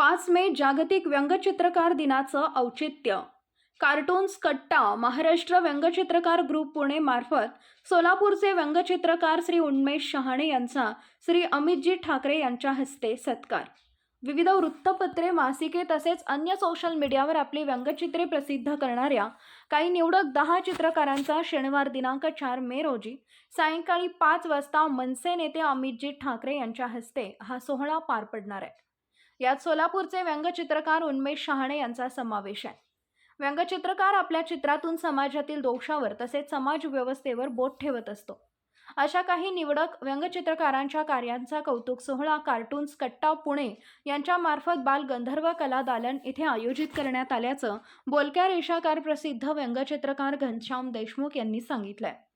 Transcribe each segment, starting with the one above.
पाच मे जागतिक व्यंगचित्रकार दिनाचं औचित्य. कार्टून्स कट्टा महाराष्ट्र व्यंगचित्रकार ग्रुप पुणे मार्फत सोलापूरचे व्यंगचित्रकार श्री उन्मेष शहाणे यांचा श्री अमितजी ठाकरे यांच्या हस्ते सत्कार. विविध वृत्तपत्रे मासिके तसेच अन्य सोशल मीडियावर आपली व्यंगचित्रे प्रसिद्ध करणाऱ्या काही निवडक दहा चित्रकारांचा शनिवार दिनांक चार मे रोजी सायंकाळी पाच वाजता मनसे नेते अमितजी ठाकरे यांच्या हस्ते हा सोहळा पार पडणार आहे. यात सोलापूरचे व्यंगचित्रकार उन्मेष शहाणे यांचा समावेश आहे. व्यंगचित्रकार आपल्या चित्रातून समाजातील दोषावर तसेच समाज व्यवस्थेवर बोट ठेवत असतो. अशा काही निवडक व्यंगचित्रकारांच्या कार्यांचा कौतुक सोहळा कार्टून्स कट्टा पुणे यांच्यामार्फत बाल गंधर्व कला दालन इथे आयोजित करण्यात आल्याचं बोलक्या रेषाकार प्रसिद्ध व्यंगचित्रकार घनश्याम देशमुख यांनी सांगितलं आहे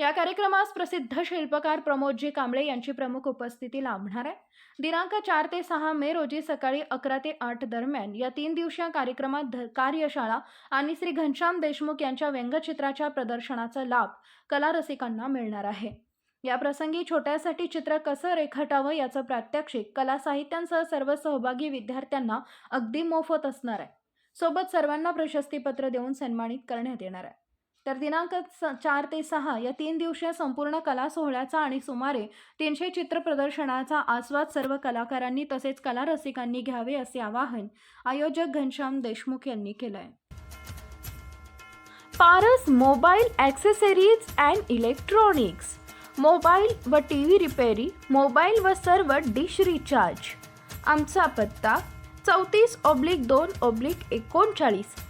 या कार्यक्रमास प्रसिद्ध शिल्पकार प्रमोदजी कांबळे यांची प्रमुख उपस्थिती लाभणार आहे. दिनांक चार ते सहा मे रोजी सकाळी अकरा ते आठ दरम्यान या तीन दिवसीय कार्यक्रमात ध- कार्यशाळा आणि श्री घनश्याम देशमुख यांच्या व्यंगचित्राच्या प्रदर्शनाचा लाभ कला रसिकांना मिळणार आहे. या प्रसंगी छोट्यासाठी चित्र कसं रेखाटावं याचं प्रात्यक्षिक कला साहित्यांसह सर्व सहभागी विद्यार्थ्यांना अगदी मोफत असणार आहे. सोबत सर्वांना प्रशस्तीपत्र देऊन सन्मानित करण्यात येणार आहे. तर दिनांक स- चार ते सहा या तीन दिवसीय संपूर्ण कला सोहळ्याचा आणि सुमारे तीनशे चित्र प्रदर्शनाचा आस्वाद सर्व कलाकारांनी तसेच कला रसिकांनी घ्यावे असे आवाहन आयोजक घनश्याम देशमुख यांनी केलं आहे Paras mobile accessories and electronics. Mobile व टी व्ही रिपेरी मोबाईल व सर्व डिश रिचार्ज. आमचा पत्ता चौतीस ऑब्लिक दोन ऑब्लिक एकोणचाळीस.